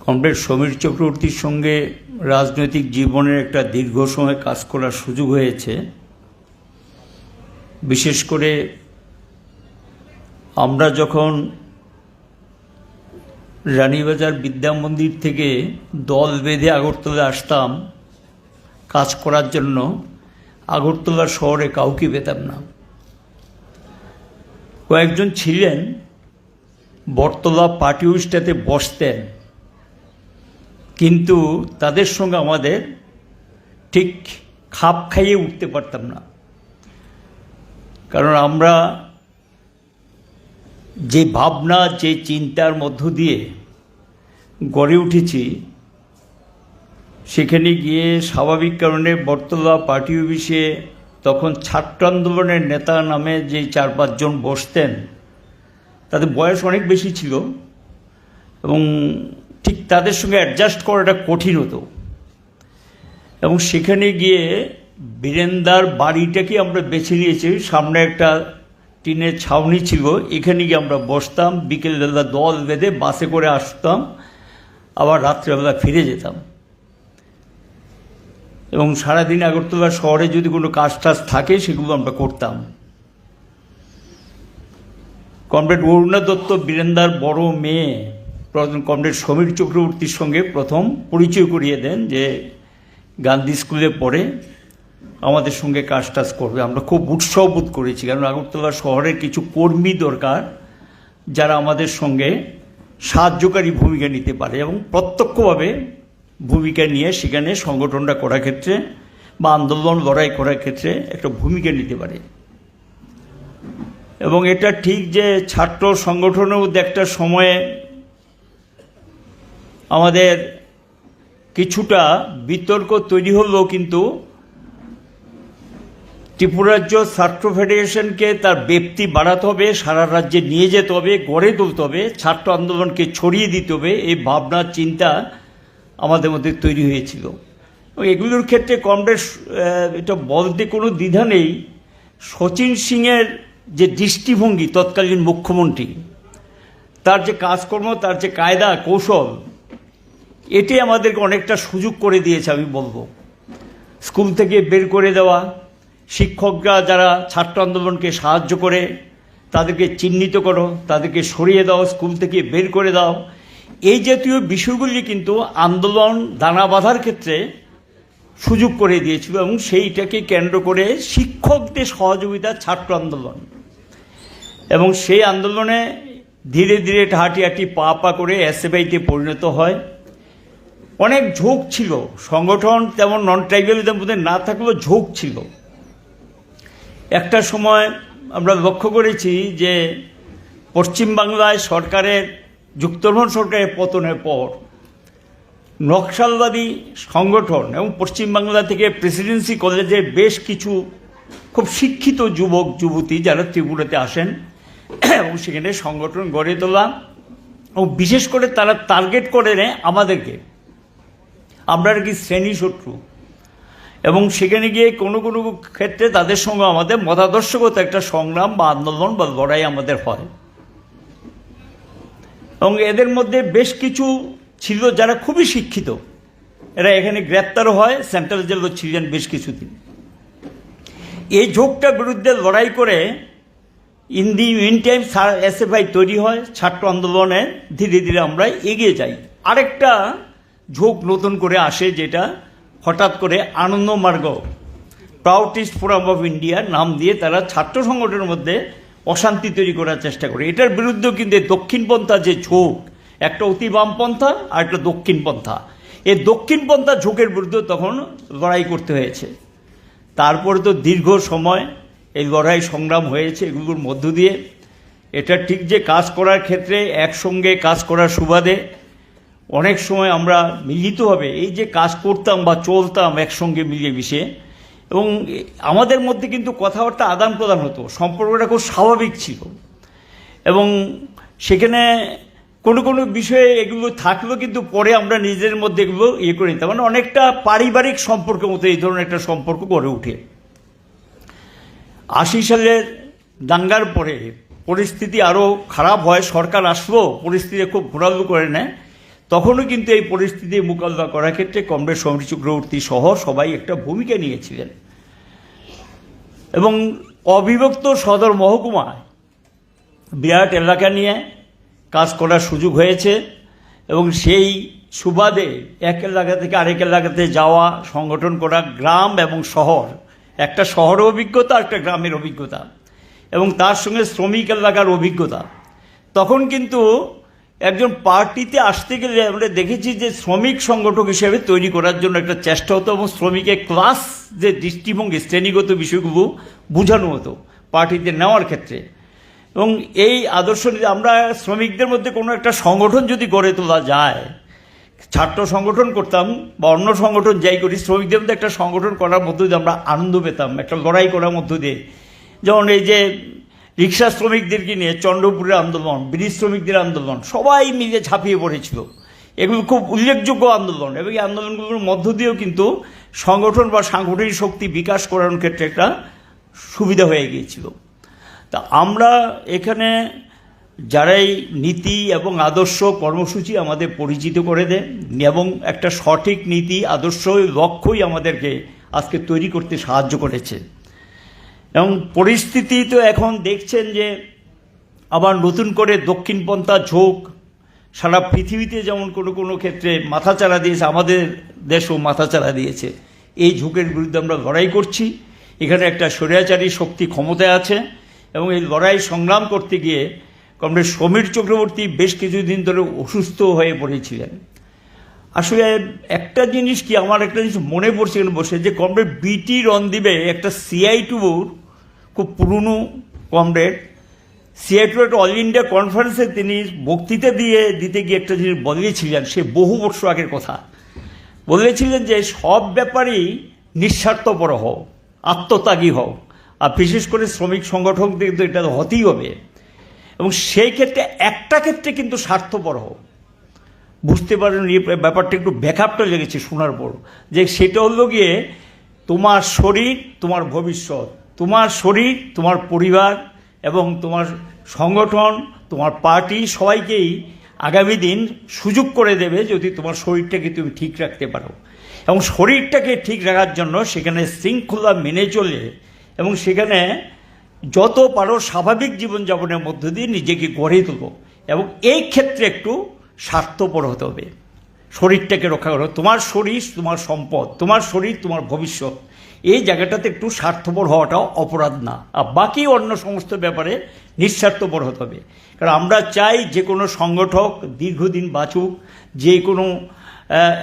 Comrade Samir চক্রবর্তীর সঙ্গে রাজনৈতিক জীবনের একটা দীর্ঘ সময় কাজ করার সুযোগ হয়েছে। বিশেষ করে আমরা যখন রানীবাজার বিদ্যা মন্দির থেকে দল বেঁধে আগরতলা আসতাম, কাজ করার জন্য আগরতলা শহরে কাউকে পেতাম না। কয়েকজন ছিলেন, বটতলা পার্টি অফিসটাতে বসতেন। কিন্তু তাদের সঙ্গে আমাদের ঠিক খাপ খাইয়ে উঠতে পারতাম না। কারণ আমরা যে ভাবনা, যে চিন্তার মধ্য দিয়ে গড়ে উঠেছি, সেখানে গিয়ে স্বাভাবিক কারণে বটতলা পার্টি অফিসে তখন ছাত্র আন্দোলনের নেতা নামে যে চার পাঁচজন বসতেন, তাদের বয়স অনেক বেশি ছিল এবং ঠিক তাদের সঙ্গে অ্যাডজাস্ট করাটা কঠিন হতো। এবং সেখানে গিয়ে বীরেন্দার বাড়িটাকে আমরা বেছে নিয়েছি। সামনে একটা টিনের ছাউনি ছিল, এখানে গিয়ে আমরা বসতাম বিকেলবেলা দল বেঁধে বাসে করে আসতাম, আবার রাত্রেবেলা ফিরে যেতাম। এবং সারাদিন আগরতলা শহরে যদি কোনো কাজ টাজ থাকে, সেগুলো আমরা করতাম। কমরেড অরুণা দত্ত, বীরেন্দার বড় মেয়ে কমরেড সমীর চক্রবর্তীর সঙ্গে প্রথম পরিচয় করিয়ে দেন যে গান্ধী স্কুলে পড়ে আমাদের সঙ্গে কাজ টাজ করবে। আমরা খুব উৎসাহ বোধ করেছি, কারণ আগরতলা শহরের কিছু কর্মী দরকার যারা আমাদের সঙ্গে সাহায্যকারী ভূমিকা নিতে পারে এবং প্রত্যক্ষভাবে ভূমিকা নিয়ে সেখানে সংগঠনটা করার ক্ষেত্রে বা আন্দোলন লড়াই করার ক্ষেত্রে একটা ভূমিকা নিতে পারে। এবং এটা ঠিক যে ছাত্র সংগঠনের মধ্যে একটা সময়ে আমাদের কিছুটা বিতর্ক তৈরি হলেও কিন্তু ত্রিপুরাজ্য ছাত্র ফেডারেশনকে তার ব্যক্তি বাড়াতে হবে, সারা রাজ্যে নিয়ে যেতে হবে, গড়ে তুলতে হবে, ছাত্র আন্দোলনকে ছড়িয়ে দিতে হবে, এই ভাবনা, চিন্তা আমাদের মধ্যে তৈরি হয়েছিল। এগুলোর ক্ষেত্রে কংগ্রেস এটা বলতে কোনো দ্বিধা নেই। শচীন সিংয়ের যে দৃষ্টিভঙ্গি, তৎকালীন মুখ্যমন্ত্রী, তার যে কাজকর্ম, তার যে কায়দা, কৌশল এটি আমাদেরকে অনেকটা সুযোগ করে দিয়েছে, আমি বলব। স্কুল থেকে বের করে দেওয়া, শিক্ষকরা যারা ছাত্র আন্দোলনকে সাহায্য করে, তাদেরকে চিহ্নিত করো, তাদেরকে সরিয়ে দাও, স্কুল থেকে বের করে দাও। এই জাতীয় বিষয়গুলি কিন্তু আন্দোলন দানা বাঁধার ক্ষেত্রে সুযোগ করে দিয়েছিল এবং সেইটাকে কেন্দ্র করে শিক্ষকদের সহযোগিতা ছাত্র আন্দোলন। এবং সেই আন্দোলনে ধীরে ধীরে হাঁটি হাঁটি পা পা করে এসএফআইতে পরিণত হয়। অনেক ঝোঁক ছিল। সংগঠন তেমন নন ট্রাইবালিদের মধ্যে না থাকলেও ঝোঁক ছিল। একটা সময় আমরা লক্ষ্য করেছি যে পশ্চিমবাংলায় সরকারের যুক্তফ্রন্ট সরকারের পতনের পর নকশালবাদী সংগঠন এবং পশ্চিমবাংলা থেকে প্রেসিডেন্সি কলেজের বেশ কিছু খুব শিক্ষিত যুবক, যুবতী যারা ত্রিপুরাতে আসেন এবং সেখানে সংগঠন গড়ে তোলা এবং বিশেষ করে তারা টার্গেট করে নেয় আমাদেরকে। আমরা কি শ্রেণি শত্রু? এবং সেখানে গিয়ে কোনো কোনো ক্ষেত্রে তাদের সঙ্গে আমাদের মতাদর্শগত একটা সংগ্রাম বা আন্দোলন বা লড়াই আমাদের হয়। এবং এদের মধ্যে বেশ কিছু ছিল যারা খুবই শিক্ষিত। এরা এখানে গ্রেপ্তারও হয়, সেন্ট্রাল জেলও ছিলেন বেশ কিছুদিন। এই ঝোঁকটার বিরুদ্ধে লড়াই করে in the meantime SFI তৈরি হয়, ছাত্র আন্দোলনে ধীরে ধীরে আমরা এগিয়ে যাই। আরেকটা ঝোঁক নতুন করে আসে যেটা হঠাৎ করে আনন্দমার্গ প্রাউটিস্ট ফোরাম অফ ইন্ডিয়ার নাম দিয়ে তারা ছাত্র সংগঠনের মধ্যে অশান্তি তৈরি করার চেষ্টা করে। এটার বিরুদ্ধেও কিন্তু দক্ষিণপন্থা যে ঝোঁক, একটা অতি বামপন্থা আর একটা দক্ষিণপন্থা এই দক্ষিণপন্থা ঝোঁকের বিরুদ্ধে তখন লড়াই করতে হয়েছে। তারপরে তো দীর্ঘ সময় এই লড়াই সংগ্রাম হয়েছে এগুলোর মধ্য দিয়ে। এটা ঠিক যে কাজ করার ক্ষেত্রে একসঙ্গে কাজ করার সুবাদে অনেক সময় আমরা মিলিতভাবে এই যে কাজ করতাম বা চলতাম একসঙ্গে মিলিয়ে মিশে, এবং আমাদের মধ্যে কিন্তু কথাবার্তা আদান প্রদান হতো, সম্পর্কটা খুব স্বাভাবিক ছিল। এবং সেখানে কোনো কোনো বিষয়ে এগুলো থাকলেও কিন্তু পরে আমরা নিজেদের মধ্যে এগুলো ইয়ে করে নিতাম। মানে অনেকটা পারিবারিক সম্পর্কের মতো এই ধরনের একটা সম্পর্ক গড়ে ওঠে। আশি সালের দাঙ্গার পরে পরিস্থিতি আরও খারাপ হয়, সরকার আসলো, পরিস্থিতি খুব ঘোরালো করে নেয়। তখনও কিন্তু এই পরিস্থিতি মোকাবিলা করার ক্ষেত্রে কমরেড সমীর চক্রবর্তী সহ সবাই একটা ভূমিকা নিয়েছিলেন। এবং অবিভক্ত সদর মহকুমায় বিরাট এলাকা নিয়ে কাজ করার সুযোগ হয়েছে এবং সেই সুবাদে এক এলাকা থেকে আরেক এলাকাতে যাওয়া, সংগঠন করা গ্রাম এবং শহর, একটা শহরের অভিজ্ঞতা, একটা গ্রামের অভিজ্ঞতা এবং তার সঙ্গে শ্রমিক এলাকার অভিজ্ঞতা। তখন কিন্তু একজন পার্টিতে আসতে গেলে আমরা দেখেছি যে শ্রমিক সংগঠক হিসেবে তৈরি করার জন্য একটা চেষ্টা হতো এবং শ্রমিকের ক্লাস যে দৃষ্টিভঙ্গি, শ্রেণীগত বিষয়গুলো বোঝানো হতো পার্টিতে নেওয়ার ক্ষেত্রে। এবং এই আদর্শ আমরা শ্রমিকদের মধ্যে কোনো একটা সংগঠন যদি গড়ে তোলা যায়, ছাত্র সংগঠন করতাম বা অন্য সংগঠন যাই করি, শ্রমিকদের মধ্যে একটা সংগঠন করার মধ্য দিয়ে আমরা আনন্দ পেতাম, একটা লড়াই করার মধ্য দিয়ে। যেমন এই যে রিক্সা শ্রমিকদেরকে নিয়ে চন্দ্রপুরের আন্দোলন ব্রিজ শ্রমিকদের আন্দোলন, সবাই মিলে ঝাঁপিয়ে পড়েছিল। এগুলো খুব উল্লেখযোগ্য আন্দোলন এবং এই আন্দোলনগুলোর মধ্য দিয়েও কিন্তু সংগঠন বা সাংগঠনিক শক্তি বিকাশ করার ক্ষেত্রে একটা সুবিধা হয়ে গিয়েছিল। তা আমরা এখানে যারাই নীতি এবং আদর্শ কর্মসূচি আমাদের পরিচিত করে দেন এবং একটা সঠিক নীতি, আদর্শ লক্ষ্যই আমাদেরকে আজকে তৈরি করতে সাহায্য করেছে। এবং পরিস্থিতি তো এখন দেখছেন যে আবার নতুন করে দক্ষিণপন্থা ঝোঁক, সারা পৃথিবীতে যেমন কোনো কোনো ক্ষেত্রে মাথাচাড়া দিয়েছে, আমাদের দেশও মাথাচাড়া দিয়েছে। এই ঝোঁকের বিরুদ্ধে আমরা লড়াই করছি। এখানে একটা স্বৈরাচারী শক্তি ক্ষমতায় আছে এবং এই লড়াই সংগ্রাম করতে গিয়ে কমরেড সমীর চক্রবর্তী বেশ কিছুদিন ধরে অসুস্থ হয়ে পড়েছিলেন। আসলে একটা জিনিস কি, আমার একটা জিনিস মনে পড়ছে এখানে বসে, যে কমরেড বিটি রনদীপে একটা সিআই টুর খুব পুরনো কমরেড সিআই টু একটা অল ইন্ডিয়া কনফারেন্সে তিনি বক্তৃতা দিয়ে দিতে গিয়ে একটা জিনিস বলেছিলেন সে বহু বছর আগের কথা। বলেছিলেন যে সব ব্যাপারেই নিঃস্বার্থপর হও, আত্মত্যাগী হও, আর বিশেষ করে শ্রমিক সংগঠকদের কিন্তু এটা হতেই হবে। এবং সেই ক্ষেত্রে একটা ক্ষেত্রে কিন্তু স্বার্থপর হও। বুঝতে পারেন, এই ব্যাপারটা একটু ব্যাকআপটা লেগেছে শোনার পর। যে সেটা হলো গিয়ে, তোমার শরীর, তোমার ভবিষ্যৎ। তোমার শরীর, তোমার পরিবার এবং তোমার সংগঠন, তোমার পার্টি সবাইকেই আগামী দিন সুযোগ করে দেবে যদি তোমার শরীরটাকে তুমি ঠিক রাখতে পারো। এবং শরীরটাকে ঠিক রাখার জন্য সেখানে শৃঙ্খলা মেনে চলে এবং সেখানে যত পারো স্বাভাবিক জীবনযাপনের মধ্য দিয়ে নিজেকে গড়ে তুলো। এবং এই ক্ষেত্রে একটু স্বার্থপর হতে হবে। শরীরটাকে রক্ষা করো তোমার শরীর, তোমার সম্পদ, তোমার শরীর, তোমার ভবিষ্যৎ, এই জায়গাটাতে একটু স্বার্থপর হওয়াটাও অপরাধ না। আর বাকি অন্য সমস্ত ব্যাপারে নিঃস্বার্থপর হতে হবে। কারণ আমরা চাই যে কোনো সংগঠক দীর্ঘদিন বাঁচুক, যে কোনো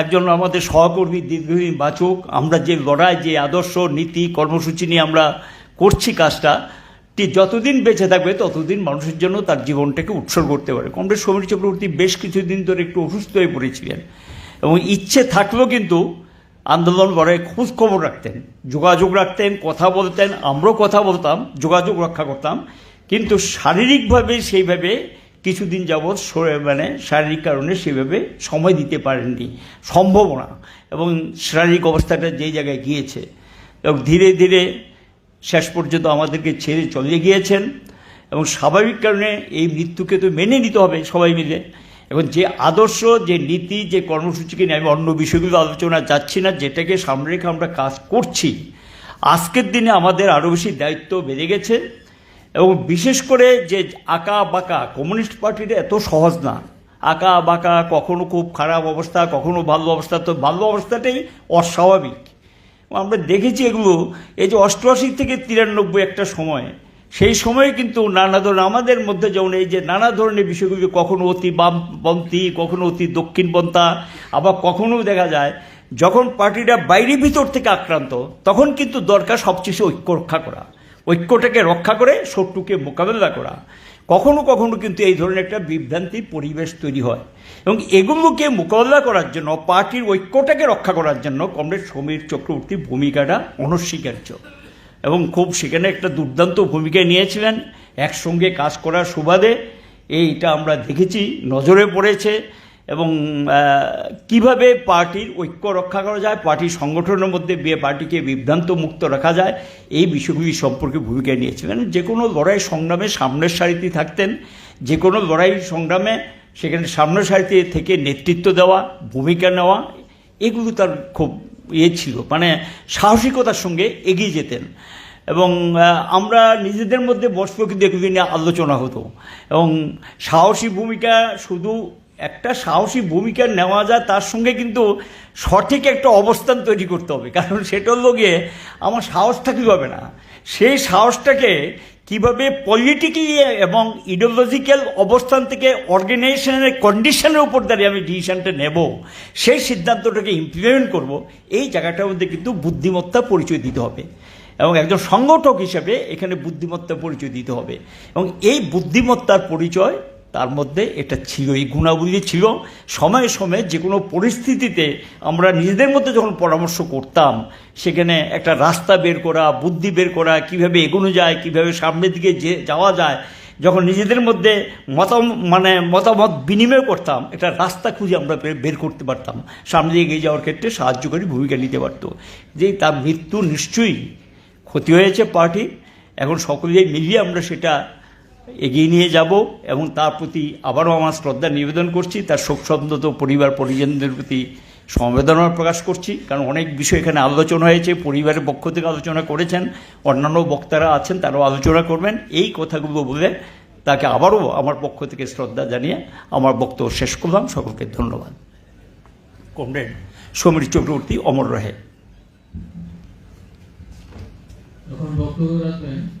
একজন আমাদের সহকর্মী দীর্ঘদিন বাঁচুক। আমরা যে লড়াই, যে আদর্শ নীতি, কর্মসূচি নিয়ে আমরা করছি কাজটা যতদিন বেঁচে থাকবে, ততদিন মানুষের জন্য তার জীবনটাকে উৎসর্গ করতে পারে। কমরেড সমীর চক্রবর্তী বেশ কিছুদিন ধরে একটু অসুস্থ হয়ে পড়েছিলেন এবং ইচ্ছে থাকলেও কিন্তু আন্দোলন লড়াই খোঁজ খবর রাখতেন, যোগাযোগ রাখতেন, কথা বলতেন, আমরাও কথা বলতাম, যোগাযোগ রক্ষা করতাম। কিন্তু শারীরিকভাবে সেইভাবে কিছুদিন যাবৎ মানে শারীরিক কারণে সেভাবে সময় দিতে পারেননি, সম্ভব না। এবং শারীরিক অবস্থাটা যেই জায়গায় গিয়েছে, এবং ধীরে ধীরে শেষ পর্যন্ত আমাদেরকে ছেড়ে চলে গিয়েছেন। এবং স্বাভাবিক কারণে এই মৃত্যুকে তো মেনে নিতে হবে সবাই মিলে। এবং যে আদর্শ, যে নীতি, যে কর্মসূচিকে নিয়ে আমি অন্য বিষয়গুলো আলোচনা যাচ্ছি না, যেটাকে সামনে রেখে আমরা কাজ করছি, আজকের দিনে আমাদের আরও বেশি দায়িত্ব বেড়ে গেছে। এবং বিশেষ করে যে আঁকা বাঁকা, কমিউনিস্ট পার্টিটা এত সহজ না। আঁকা বাঁকা, কখনো খুব খারাপ অবস্থা, কখনো ভালো অবস্থা, তো ভালো অবস্থাটাই অস্বাভাবিক। আমরা দেখেছি এগুলো, এই যে অষ্টআশি থেকে তিরানব্বই একটা সময়। সেই সময়ে কিন্তু নানা ধরনের, আমাদের মধ্যে যেমন এই যে নানা ধরনের বিষয়গুলি কখনো অতি বামপন্থী কখনো অতি দক্ষিণপন্থা আবার কখনো দেখা যায় যখন পার্টিটা বাইরে ভিতর থেকে আক্রান্ত, তখন কিন্তু দরকার সবচেয়ে ঐক্য রক্ষা করা। ঐক্যটাকে রক্ষা করে শত্রুকে মোকাবেলা করা। কখনো কখনো কিন্তু এই ধরনের একটা বিভ্রান্তি পরিবেশ তৈরি হয়। এবং এগুলোকে মোকাবেলা করার জন্য, পার্টির ঐক্যটাকে রক্ষা করার জন্য কমরেড সমীর চক্রবর্তী ভূমিকাটা অনস্বীকার্য। এবং খুব সেখানে একটা দুর্দান্ত ভূমিকা নিয়েছিলেন। একসঙ্গে কাজ করার সুবাদে, এইটা আমরা দেখেছি, নজরে পড়েছে। এবং কীভাবে পার্টির ঐক্য রক্ষা করা যায়, পার্টির সংগঠনের মধ্যে বিয়ে, পার্টিকে বিভ্রান্ত মুক্ত রাখা যায়, এই বিষয়গুলি সম্পর্কে ভূমিকা নিয়েছিলেন। যে কোনো লড়াই সংগ্রামে সামনের সারিতে থাকতেন, যে কোনো লড়াই সংগ্রামে সেখানে সামনের সারিতে থেকে নেতৃত্ব দেওয়া, ভূমিকা নেওয়া, এগুলো তার খুব ইয়ে ছিল মানে সাহসিকতার সঙ্গে এগিয়ে যেতেন। এবং আমরা নিজেদের মধ্যে বসবো কিন্তু নিয়ে আলোচনা হতো। এবং সাহসী ভূমিকা শুধু একটা সাহসী ভূমিকা নেওয়া যায়, তার সঙ্গে কিন্তু সঠিক একটা অবস্থান তৈরি করতে হবে। কারণ সেটা হলো গিয়ে, আমার সাহস থাকলে হবে না? সেই সাহসটাকে কীভাবে পলিটিক্যালি এবং ইডিওলজিক্যাল অবস্থান থেকে অর্গানাইজেশনের কন্ডিশনের উপর দাঁড়িয়ে আমি ডিসিশনটা নেব, সেই সিদ্ধান্তটাকে ইমপ্লিমেন্ট করব, এই জায়গাটার মধ্যে কিন্তু বুদ্ধিমত্তা পরিচয় দিতে হবে। এবং একজন সংগঠক হিসেবে এখানে বুদ্ধিমত্তা পরিচয় দিতে হবে। এবং এই বুদ্ধিমত্তার পরিচয় তার মধ্যে এটা ছিল, এই গুণাবলী ছিল, সময়ে সময়ে যে কোনো পরিস্থিতিতে আমরা নিজেদের মধ্যে যখন পরামর্শ করতাম, সেখানে একটা রাস্তা বের করা, বুদ্ধি বের করা, কীভাবে এগোনো যায়, কীভাবে সামনের দিকে যে, যাওয়া যায়, যখন নিজেদের মধ্যে মত মানে মতামত বিনিময় করতাম, একটা রাস্তা খুঁজে আমরা বের- করতে পারতাম। সামনে এগিয়ে যাওয়ার ক্ষেত্রে সাহায্যকারী ভূমিকা নিতে পারতো। যে তার মৃত্যু নিশ্চয়ই ক্ষতি হয়েছে পার্টি এখন সকলেই মিলিয়ে আমরা সেটা এগিয়ে নিয়ে যাব এবং তার প্রতি আবারও আমার শ্রদ্ধা নিবেদন করছি তার শোকসন্তত পরিবার পরিজনদের প্রতি সমবেদনা প্রকাশ করছি। কারণ অনেক বিষয় এখানে আলোচনা হয়েছে পরিবারের পক্ষ থেকে আলোচনা করেছেন অন্যান্য বক্তারা আছেন তারাও আলোচনা করবেন। এই কথাগুলো বলে তাকে আবারও আমার পক্ষ থেকে শ্রদ্ধা জানিয়ে আমার বক্তব্য শেষ করলাম। সকলকে ধন্যবাদ। কমরেড। সমীর চক্রবর্তী অমর রহে। এখন বক্তব্য রাখবেন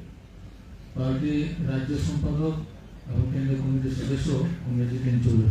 পার্টি রাজ্য সম্পাদক এবং কেন্দ্রীয় কমিটির সদস্য কমিটি চৌধুরী